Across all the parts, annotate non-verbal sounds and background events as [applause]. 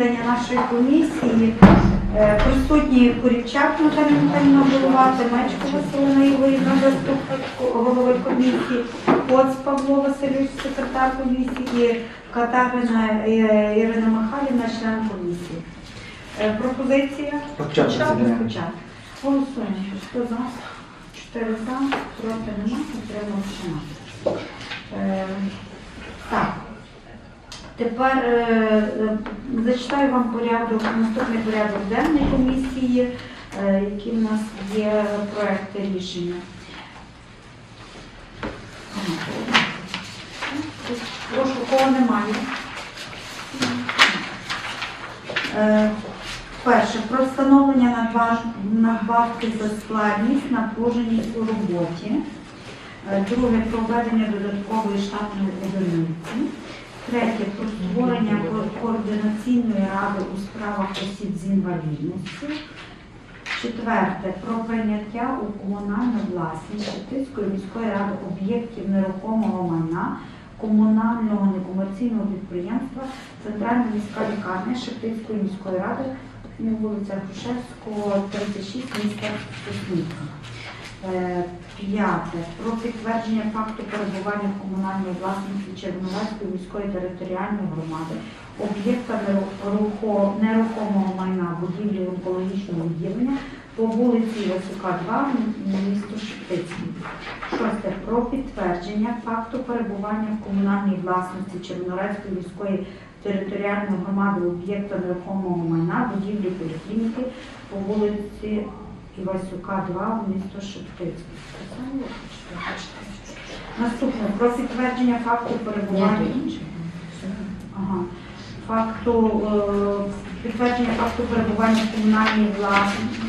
засідання нашої комісії. Е, Присутні Курівчак Наталія Михайлівна голова, Темечко Василина Ігорівна, заступник голови комісії, Коц Павло Васильович, секретар комісії, і Катарина е, Ірина Михайлівна, член комісії. Е, Пропозиція? Почати засідання. Почати. Голосуємо. Хто за? Чотири за, проти немає, утримався. Е, Так. Тепер е, е, зачитаю вам порядок, наступний порядок денний комісії, е, які в нас є проекти рішення. Прошу, кого немає. Е, Перше, про встановлення надбавки за складність, напруженість у роботі. Е, Друге, про введення додаткової штатної одиниці. Третє, про створення координаційної ради у справах осіб з інвалідністю. Четверте, про прийняття у комунальну власність Шептицької міської ради об'єктів нерухомого майна комунального некомерційного підприємства Центральна міська лікарня Шептицької міської ради вулиця Грушевського, 36, міста Соснівка. П'яте. Про підтвердження факту перебування комунальної власності Червоноградської міської територіальної громади, об'єкта нерухомого майна будівлі онкологічного відділення по вулиці Васюка, 2, місто Шептицький. Шосте. Про підтвердження факту перебування в комунальній власності Червоноградської міської територіальної громади об'єкта нерухомого майна будівлі поліклініки по вулиці Івасюка, 2, місто Шептицький. Наступне про підтвердження факту перебування. Ага. Факту е, підтвердження факту перебування в комунальній власності.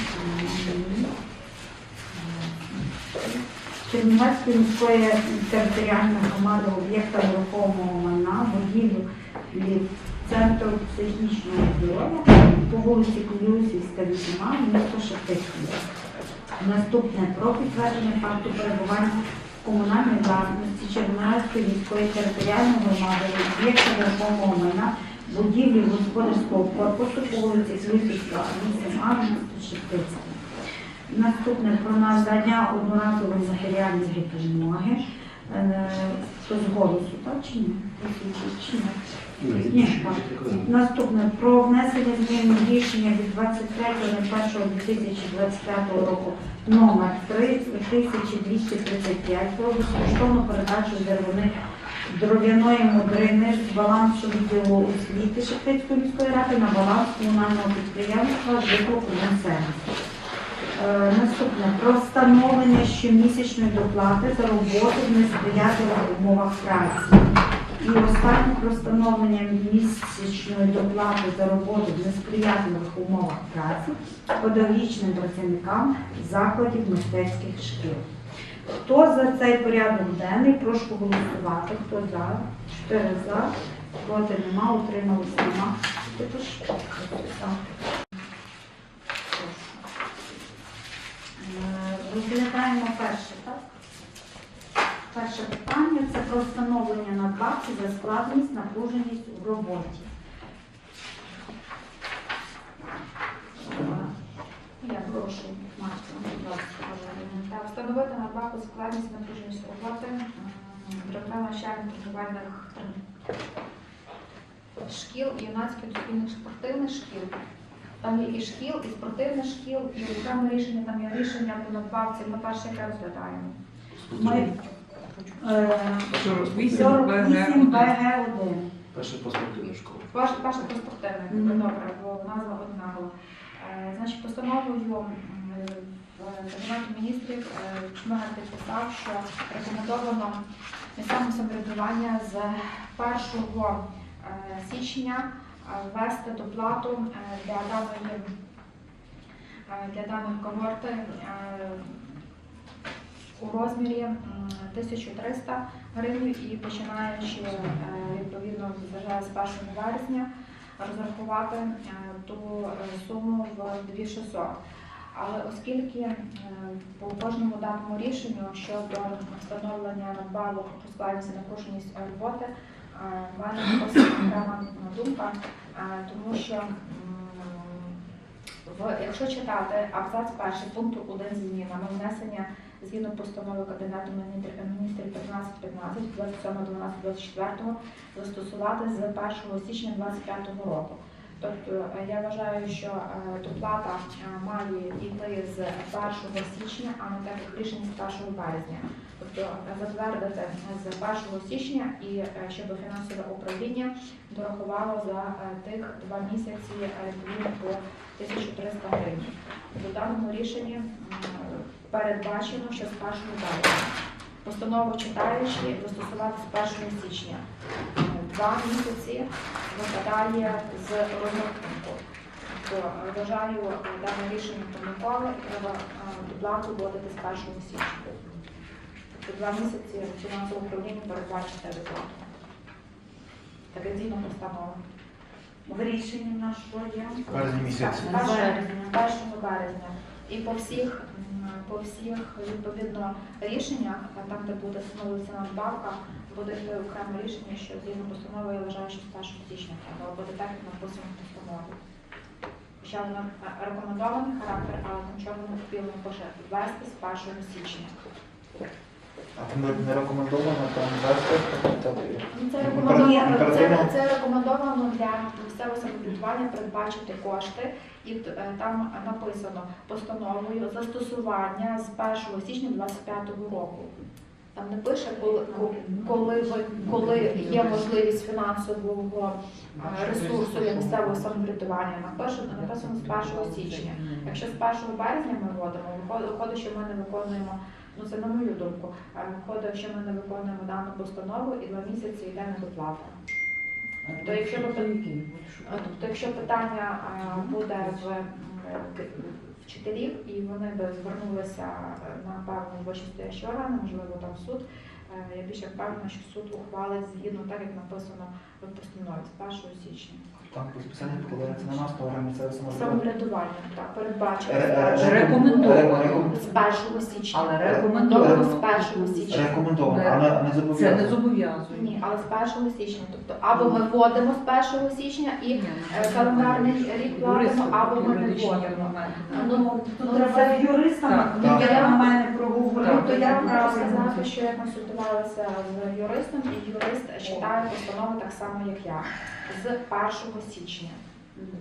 Чернівецької міської територіальної громади об'єкта нерухомого майна, будівлю від центру психічного здоров'я вулиці Клюсівська, 8, місто Шептицький. Наступне про підтвердження факту перебування в комунальній власності Чернівецької міської територіальної громади об'єкта нерухомого майна, будівлі господарського корпусу по вулиці Клюсівська, 8, місто Шептицький. Наступне про надання одноразової матеріальної допомоги. Е, Хто з голосу, так чи ні? Ні? Ні. Наступне про внесення змін рішення від 23.01.2025 року номер 3235 про безкоштовну передачу деревини дров'яної мудрини з балансу відділу освіти Шептицької міської ради на баланс комунального підприємства «Житлокомунсервіс». Е, Наступне про встановлення щомісячної доплати за роботу в несприятливих умовах праці. І останнє про місячної доплати за роботу в несприятливих умовах праці педагогічним працівникам закладів мистецьких шкіл. Хто за цей порядок денний, прошу голосувати. Хто за? Чотири за. Проти нема, утрималися нема. Е, Розглядаємо перше, так? Перше питання це про встановлення надбавки за складність, напруженість у роботі. Е, Я прошу, Марта, будь ласка, Та встановити надбавку складність напруженість роботи директора навчальних торгівельних шкіл і юнацьких дошкільних спортивних шкіл. Там є і шкіл, і спортивних шкіл, і окреме рішення, там є рішення по надбавці, ми перше яке розглядаємо. Ми е, 48 48 БГ. БГ1. Перша паспортивна школа. Про спортивне, Мгм. добре, бо назва однакова. Е, Значить, постановою м, в Кабінеті міністрів е, підписав, що рекомендовано місцевому самоврядування з 1 е, січня е, ввести доплату е, для даної е, для даної когорти е, у розмірі м, 1300 гривень і починаючи е, відповідно з 1 вересня розрахувати е, ту е, суму в 2600. Але оскільки по кожному даному рішенню щодо встановлення надбавок по складності напруженість роботи, в мене окрема думка, тому що в, якщо читати абзац перший пункту 1 з змінами внесення згідно постанови Кабінету Міністр- міністрів 1515 27.12.24 застосувати з 1 січня 25 року. Тобто е, я вважаю, що е, доплата е, має йти з 1 січня, а не так як рішення з 1 березня. Тобто затвердити з 1 січня і щоб фінансове управління дорахувало за тих два місяці відповідно по 1300 гривень. У даному рішенні м, передбачено, що з 1 березня. Постанову читаючи застосувати з 1 січня. Два місяці випадає з розрахунку. Тобто вважаю дане рішення помилкове і треба доплату вводити з 1 січня. Тобто два місяці фінансового управління передбачити виплату. Згідно постанови. В рішенні що є? На 1 березня. І по всіх, по всіх відповідно рішеннях, там, де буде встановлюватися надбавка, буде окреме рішення, що згідно постанови я вважаю, що з 1 січня треба, буде так, як написано в постанові. Хоча воно рекомендований характер, але там чорним білим пише ввести з 1 січня. А там не рекомендовано там Ну, Це рекомендовано, це, це рекомендовано для місцевого самоврядування передбачити кошти, і е, там написано постановою застосування з 1 січня 2025 року. Там не пише, коли, коли, ви- коли є можливість фінансового е, ресурсу для місцевого самоврядування. Напише, написано з 1 січня. Якщо з 1 березня ми вводимо, виходить, що ми не виконуємо, ну це на мою думку, е, виходить, що ми не виконуємо дану постанову і два місяці йде недоплата. То якщо Тобто, якщо питання буде в вчителів і вони би звернулися е, на певну вищестоящі органи, можливо, там суд, е, я більше впевнена, що суд ухвалить згідно так, як написано в постанові з 1 січня. там безпосередньо покладається на нас, орган місцевого самоврядування. Самоврядування, так, передбачено Рекомендовано. з 1 січня. Але Рекомендовано з 1 січня. Рекомендовано, а не, не Це не зобов'язано. зобов'язує. Ні, але з 1 січня. Тобто або ми вводимо з 1 січня і е, календарний рік платимо, або ми не вводимо. Ну, Тут ну, треба це- з юристами, Так, він так. на Тобто то я можу сказати, що я консультувалася з юристом, і юрист читає постанову так само, як я, з 1 січня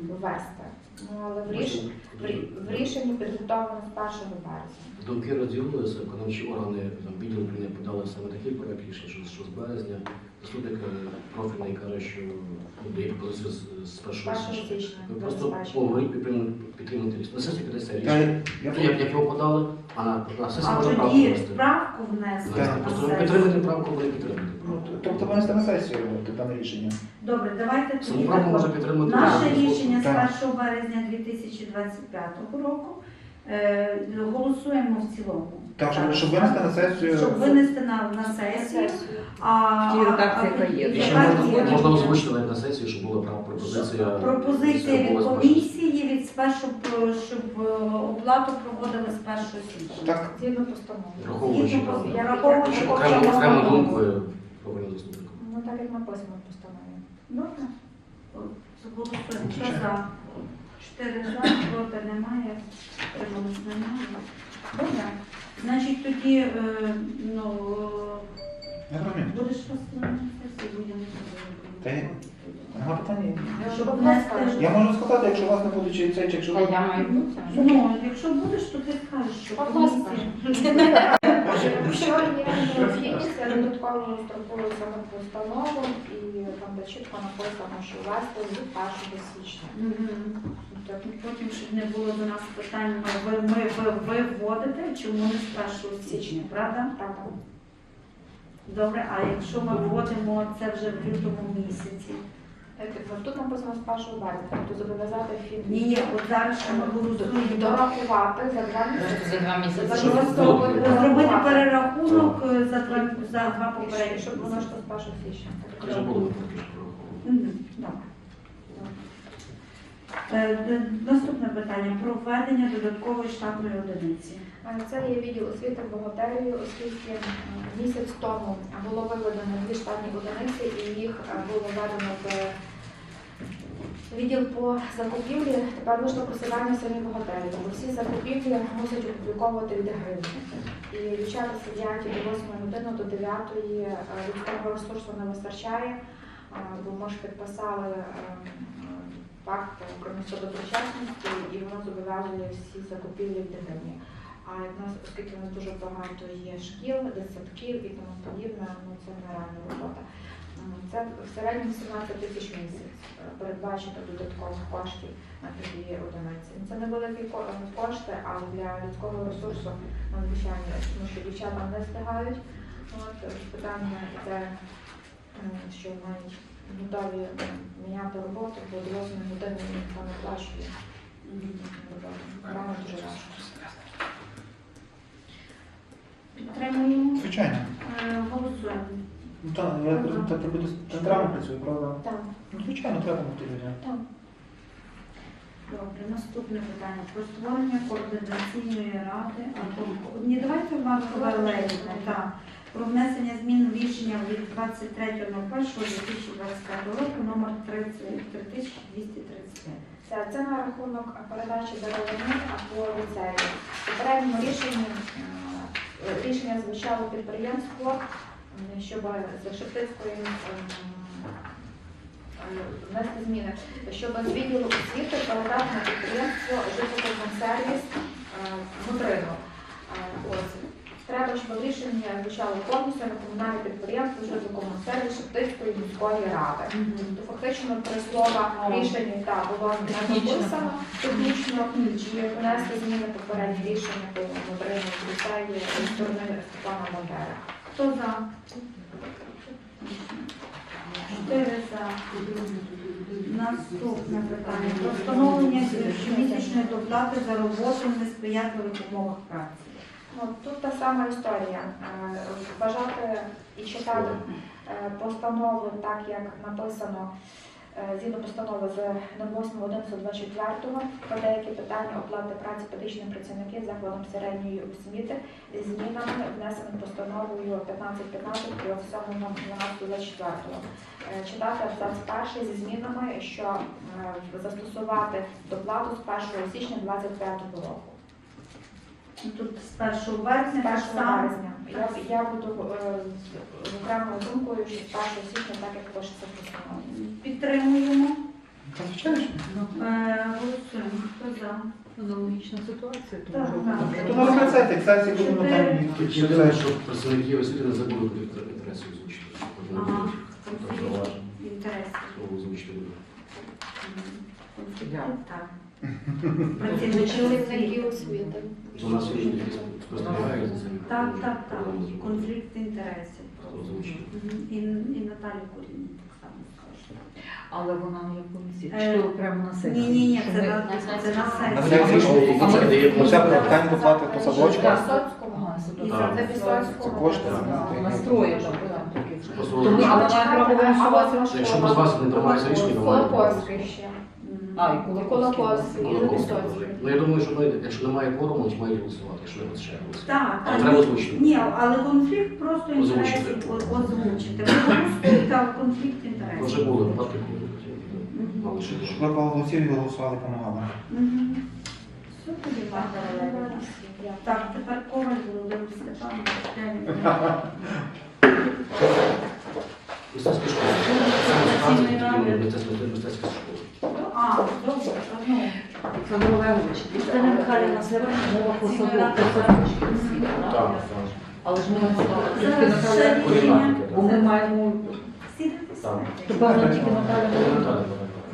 ввести. Ну, але в, ріш... в, рішенні підготовлено з 1 березня. Думки розділилися, виконавчі органи там, відділ не подали саме такий проект рішення, що з березня. Заступник е, профільний каже, що дає пропозицію з, з 1 1 січня. Ви просто підтримуйте підтримуйте. На сесії піде Та я То Як, його подали, а на, сесії А можна правку тоді внести. справку внести Внести. на Просто ви підтримуєте правку, ви підтримуєте. Ну, тобто винести на сесію дане рішення. Добре, давайте тоді правку підтримати. Наше рішення з 1 березня 2025 року. Е, Голосуємо в цілому. Так, щоб, щоб винести на сесію. Щоб винести на, на сесію. А, В тій редакції, яка є. і ще яка можна, є? можна озвучити навіть на сесії, щоб була права пропозиція. Пропозиція щоб від комісії від спершу, щоб е, оплату проводили з 1 січня. Так, Згідно постанови. Враховуючи, Згідно я враховую, Щоб що окремо, окремо думку. думку е, профільного. Ну так як написано в постанові. Добре. Голосуємо. Що Звичайно. за? Чотири за, проти немає, трималось немає. Добре. Значить, тоді, е, ну, я розумію. будеш розповідати будемо. Та ні. Нема питання. Щоб внести. Я можу сказати, якщо у вас не буде чи це, чи якщо я маю бути. Ну, якщо будеш, то ти скажеш, що Будь комісія. [laughs] Якщо є необхідність, я додатково роздрукую саме постанову і там де чітко написано, що ввести з 1 січня. Ну, Потім, щоб не було до нас питань, ви, ми, ви, ви вводите, чому не з 1 січня, правда? Так, Добре, а якщо ми вводимо це вже в лютому місяці? Е, Тут написано з 1 березня, тобто зобов'язати фільм. Ні, ні, от зараз що ми голосуємо. Дорахувати за два місяці. За два місяці. Щоб. Зробити перерахунок е, за два, за два попередні. Щоб воно йшло з 1 січня. Вже було поки що враховано. Мгм, Добре. Е, д- Наступне питання про введення додаткової штатної одиниці. Е, Це є відділ освіти бухгалтерії, оскільки м, місяць тому було виведено дві штатні одиниці і їх е, було введено в відділ по закупівлі тепер вийшло просування самі бухгалтерії, бо всі закупівлі мусять опубліковувати від гривні. І дівчата сидять від 8 години до 9 е, людського ресурсу не вистачає, е, бо ми ж підписали е, е, пакт про доброчесності, і воно зобов'язує всі закупівлі від гривні. А в нас, оскільки в нас дуже багато є шкіл, дитсадків і тому подібне, ну це нереальна робота. Це в середньому 17 тисяч місяць е, передбачено додаткових коштів на такі одиниці. Це невеликі ко- кошти, але для людського ресурсу надзвичайно, тому що дівчата не встигають. От е, питання йде, що навіть готові міняти роботу, бо до 8 години ніхто не плачує. Рано дуже важко. Підтримуємо. Звичайно. Е, Голосуємо. Ну так, я розумію, та тебе центрально працює, правда? Так, Ну, звичайно, треба бути людям. так. Добре, наступне питання про створення координаційної ради. або ні, давайте вам паралельно. Так. Про внесення змін в рішення від 23.01.2025 року номер 3235. Це, це на рахунок передачі деревини або ліцею. В попередньому рішенні е, рішення звучало підприємство, щоб за Шептицькою ем, е, внести зміни, щоб з відділу освіти передати на підприємство житлокомсервіс Мудрину. Ось. Треба, щоб рішення звучало повністю на комунальне підприємство житлокомсервіс Шептицької міської ради. То фактично три слова рішення та було не написано технічно чи внести зміни попередні рішення по ліцеї зі сторони Степана Бандери. Хто за? Чотири за. Наступне питання. Про встановлення щомісячної доплати за роботу в несприятливих умовах праці. Ну, тут та сама історія. Бажати і читати постанови так, як написано е, згідно постанови з 08.11.24 про деякі питання оплати праці педагогічних працівників закладом середньої освіти зі змінами, внесеними постановою 1515 від 7.12.24. Е, Читати абзац перший зі змінами, що е, застосувати доплату з 1 січня 2025 року. Тут з 1 березня 1 само. Я, я буду е, з окремою думкою, що з 1 січня, так як пишеться в постанові. Підтримуємо. Е, Голосуємо. Хто за? Аналогічна ситуація. Так, тому так. На фіксації будемо там їх Тут що представники освіти не забули куди інтереси озвучити. Ага. Тобто, Інтерес. слово озвучити буде. Я. Так. [laughs] Працівники освіти. У нас є якісь спостерігають за цим. Так, так, так. Конфлікт інтересів. Мгм. І, і Наталі Куріні так само скаже. Але вона не комісії. Е, Чи то прямо на сесії? Ні, ні, ні, Що це ми- на, це на На сесії. сесії, які а це ми- Оце питання доплати по садочках. Ага, І Так. за Пісоцького. Це кошти, так. так. Настрої там, там такі. Просто То ми- але маємо право голосувати. Якщо без вас не приймається рішення, то має Колокольський ще. Мгм. А, і Кулаковський. Колокольський Пісоцький. Ну я думаю, що ми, якщо немає кворуму, то мають голосувати, якщо не вистачає голосу. Так, Але так. треба озвучити. Ні, але конфлікт просто Озвучити. інтересів о- озвучити. Ви голосуєте, конфлікт інтересів. Вже були випадки, коли мали ще Щоб ви по голосів і голосували. Мгм. Все тоді Марта Так, тепер Коваль Володимир Степанович. Саме справді, мистецькі мистецькі школи. А, добре, ну. Олександр Олегович, Михайлівна, це мова. Так, Але ж ми не рішення. бо ми маємо, так. тепер тільки Наталя Володимирівна.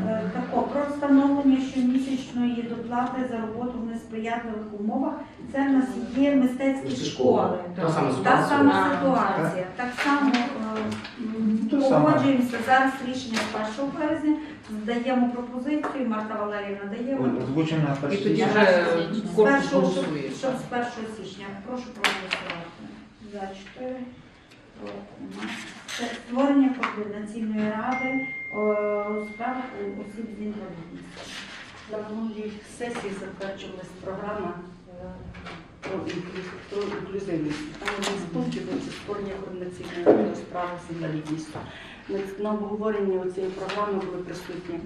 Е, Тако, про встановлення щомісячної доплати за роботу в несприятливих умовах. Це в нас є мистецькі школи. школи. Та сама Та ситуація. сама А, ситуація. Так само е, погоджуємося зараз рішення з 1 березня, здаємо пропозицію, Марта Валеріївна дає. Ой, Озвучено на І тоді вже З корпус першого, голосує. щоб з 1 січня. Прошу проголосувати. За 4. Проти. Це створення координаційної ради о, у осіб з інвалідністю. На минулій сесії затверджувалась програма е, про інклюзивність. Там один з пунктів це створення координаційної справи з інвалідністю. На обговоренні цієї програми були присутні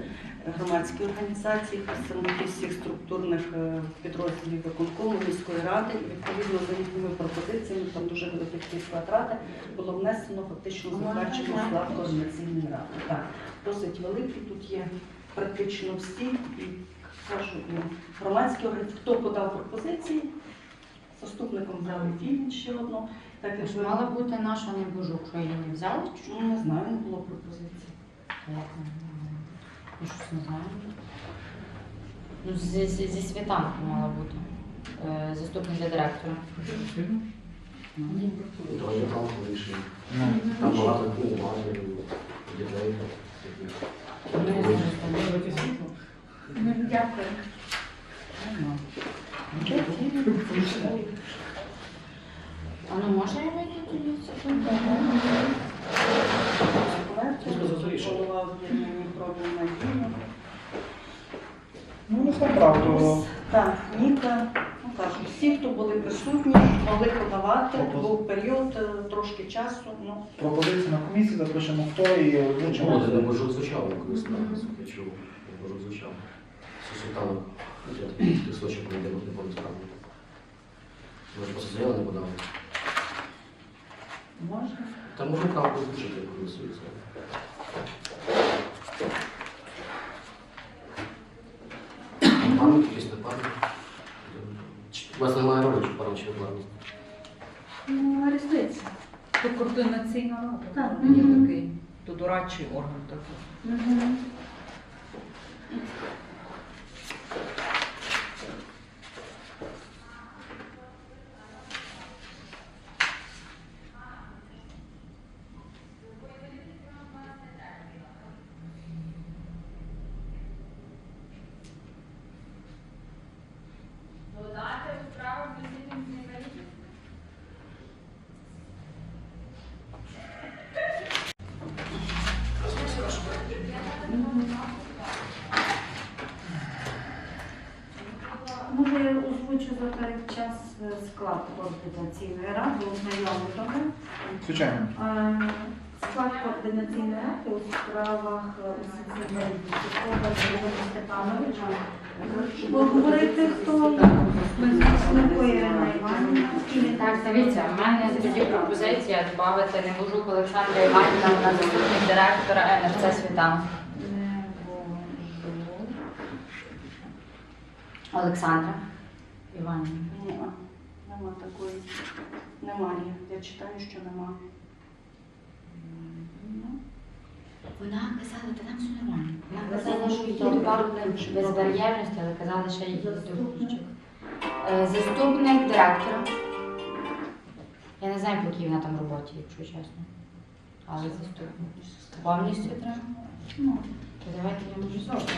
громадські організації, представники всіх структурних е, підрозділів виконкому міської ради. І відповідно за їхніми пропозиціями, там дуже великий склад ради, було внесено фактично затверджений склад координаційної ради. Так, досить великий, тут є практично всі. І кажу, громадські організації, хто подав пропозиції, заступником взяли Філін ще одну. Так як ви- Мала бути наша не божук, що її не взяли? чи що? Ну, не знаю, не було пропозиції. Та як не знаю. Я щось не знаю. Ну, зі, зі, зі світанку мала бути. Е, заступник для директора. Ну, Там багато ну, Дякую. Нема. А ну може я вийду тоді? пробів. Ну, не правду. Так, Ніка, ну кажу, всі, хто були присутні, могли подавати, був період е, трошки часу. Ну, Пропозиції на комісії запишемо хто і Чому озвучимо. це не божок звучало, коли справді я чув, не божок звучав. Це кусочок не йде, не помню справді. Може, просто заяви не подали. можна. Та може правду звучити, як голосується. Якісь не пам'ять. У вас немає ролі, чи пам'ять, чи пам'ять. Ну, різниця. То координаційна рада. Так. Є такий, то дорадчий орган такий. Мгм. Може, я озвучу за той час е, склад координаційної ради, ознайомлювати. Звичайно. Е, Склад координаційної ради у справах е, осіб з інвалідністю. Володимир Степанович. Поговорити, хто Смирко Ірина Іванівна. Так, дивіться, в мене тоді пропозиція додати не божук Олександра Іванівна на заступник директора НРЦ Світанок. Олександра Іванівна. Ні, нема такої. Немає. Я читаю, що нема. Вона казала, та там все нормально. Вона казала, що є добавлено. безбар'єрності, але казала, що Заступник. доступничок. Е, Заступник директора. Я не знаю, по якій вона там роботі, якщо чесно. Але заступник. Повністю треба? Ну, То давайте я можу зробити.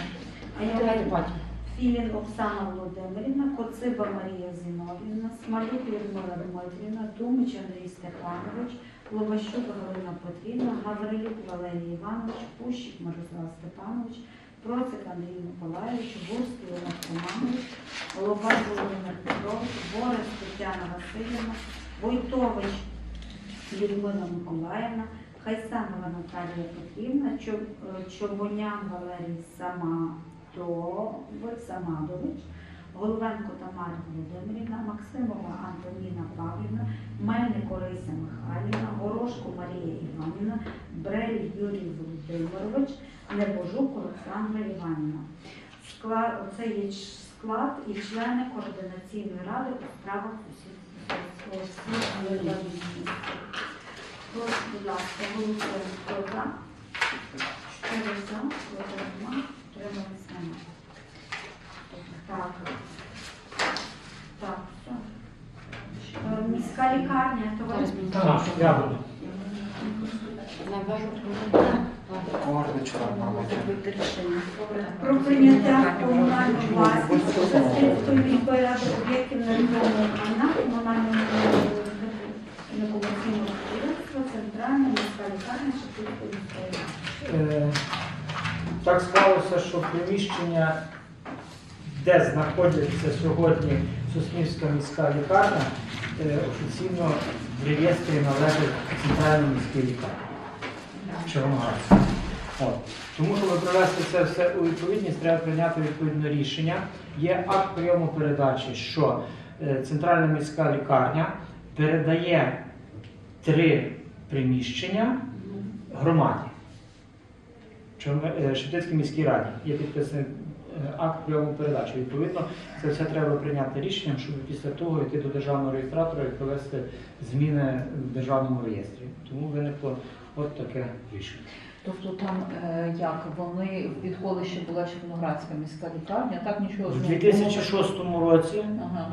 А я Давайте потім. Філін Оксана Володимирівна, Коциба Марія Зіновівна, Смалюк Людмила Дмитрівна, Думич Андрій Степанович, Ловащук Галина Петрівна, Гаврилюк Валерій Іванович, Пущик Мирослав Степанович, Процик Андрій Миколаївич, Гурський Олег Романович, Лобай Володимир Петрович, Борис Тетяна Васильівна, Войтович Людмила Миколаївна, Хайсанова Наталія Петрівна, Чо- е, Чобонян Валерій Самадович, Самадович, Головенко Тамара Володимирівна, Максимова Антоніна Павлівна, Мельник Орися Михайлівна, Горошко Марія Іванівна, Брель Юрій Володимирович, Небожук Олександра Іванівна. Оце є склад і члени координаційної ради у справах з. Прошу, будь ласка, голосуємо. Хто за? За, утримались нема. Так. Так, все. Е, Міська лікарня, то ви Так, я буду. Про прийняття комунальну власність Сострівської міської ради об'єктів нерухомого майна комунального некомерційного підприємства Центральна міська лікарня міської ради. Е, Так склалося, що приміщення, де знаходиться сьогодні Соснівська міська лікарня, е, офіційно в реєстрі належить центральній міській лікарні. Червоноградська. Тому, щоб привести це все у відповідність, треба прийняти відповідне рішення. Є акт прийому передачі, що е, центральна міська лікарня передає три приміщення громаді. Е, Шептицькій міській раді є підписаний е, акт прийому передачі. Відповідно, це все треба прийняти рішенням, щоб після того йти до державного реєстратора і провести зміни в державному реєстрі. Тому виникло от таке рішення. Тобто там е, як вони відколи ще була Червоноградська міська лікарня, так нічого У 2006 році Ага.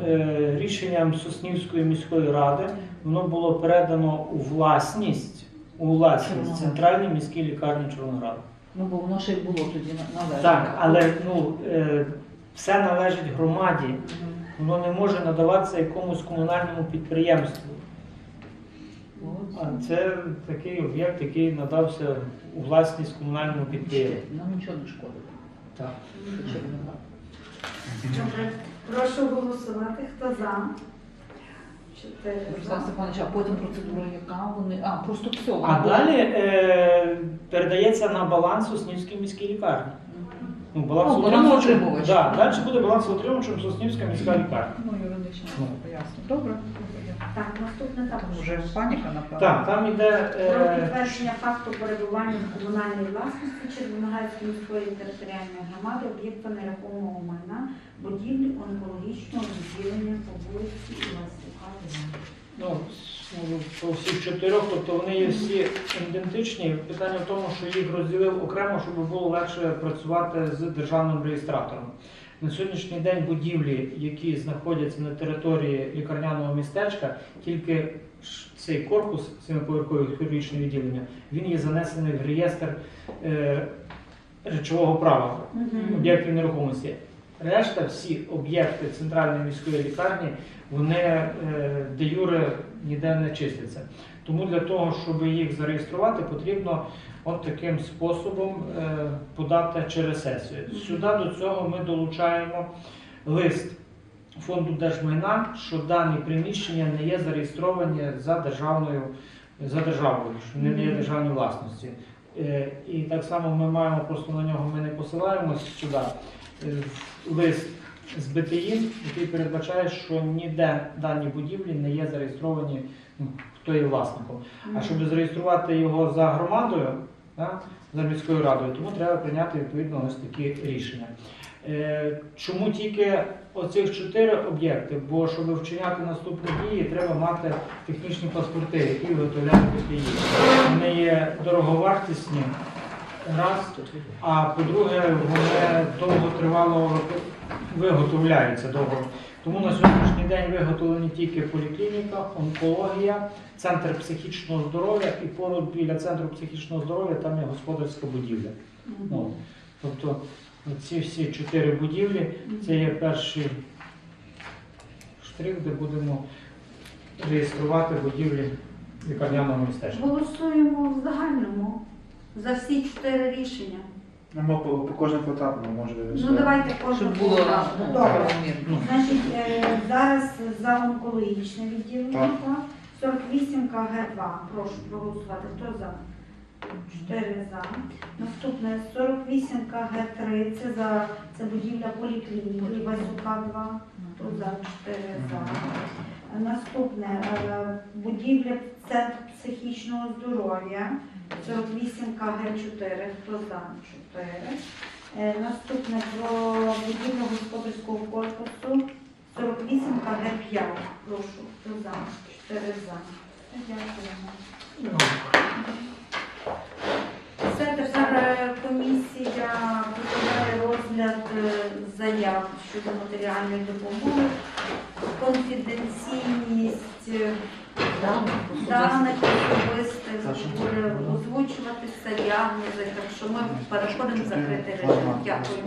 рішенням Соснівської міської ради воно було передано у власність у власність центральній міській лікарні Чорнограду. Ну бо воно ще й було тоді на- належно. Так, але ну е, все належить громаді. Воно не може надаватися якомусь комунальному підприємству. А це такий об'єкт, який надався у власність комунальному підприємству. Нам нічого не шкодить. Так. Добре. Прошу голосувати. Хто за? Руслан. Степанович, а потім процедура яка? Вони. А, просто все. А далі е, передається на баланс Соснівській міській лікарні. Ну, баланс Ну, балансоутримувач. Да, далі буде балансоутримувачем Соснівська міська лікарня. Ну, юридично Ну. поясню. Добре. Так, наступне Там також. вже паніка, напевно. Так, там йде Про е, підтвердження факту перебування в комунальній власності Червоноградської міської територіальної громади об'єкта нерухомого майна будівлі онкологічного відділення по вулиці Івасюка. 2. ну, ну, по всіх чотирьох, тобто вони є всі ідентичні. Питання в тому, що їх розділив окремо, щоб було легше працювати з державним реєстратором. На сьогоднішній день будівлі, які знаходяться на території лікарняного містечка, тільки цей корпус, семиповерхове хірургічне відділення, він є занесений в реєстр е, речового права об'єктів нерухомості. Решта, всі об'єкти центральної міської лікарні, вони е, де юре ніде не числяться. Тому для того, щоб їх зареєструвати, потрібно от таким способом е, подати через сесію. Сюди до цього ми долучаємо лист фонду держмайна, що дані приміщення не є зареєстровані за державною за державою, що не є державною власності. Е, І так само ми маємо просто на нього ми не посилаємось сюди. Лист з БТІ, який передбачає, що ніде дані будівлі не є зареєстровані, ну, хто є власником. А щоб зареєструвати його за громадою, да, за міською радою, тому треба прийняти відповідно ось такі рішення. Е, Чому тільки оцих чотири об'єкти? Бо щоб вчиняти наступні дії, треба мати технічні паспорти, які виготовляють БТІ. Вони є дороговартісні. Раз, а по-друге, вони довго тривало виготовляються довго. Тому на сьогоднішній день виготовлені тільки поліклініка, онкологія, центр психічного здоров'я і поруч біля центру психічного здоров'я там є господарська будівля. От. Тобто ці всі чотири будівлі це є перший штрих, де будемо реєструвати будівлі лікарняного містечка. Голосуємо в загальному за всі чотири рішення. Ну, ми по, по кожному етапу може. Ну давайте кожен. Щоб було ну, Добре. правомірно. Значить, е, зараз за онкологічне відділення, Так. так? 48 КГ2. Прошу проголосувати. Хто за? 4 за. Наступне 48 КГ3. Це за це будівля поліклініки Васюка 2. Хто за? 4 за. Наступне е, будівля Центр психічного здоров'я. 48 КГ4. Хто за? 4. Е, Наступне про будівлю господарського корпусу 48 КГ5. Прошу, хто за? 4 за. Дякуємо. Це тепер е, комісія починає розгляд е, заяв щодо матеріальної допомоги, конфіденційність даних особистих буде озвучуватися діагнози, так що ми переходимо в закритий режим. Дякую.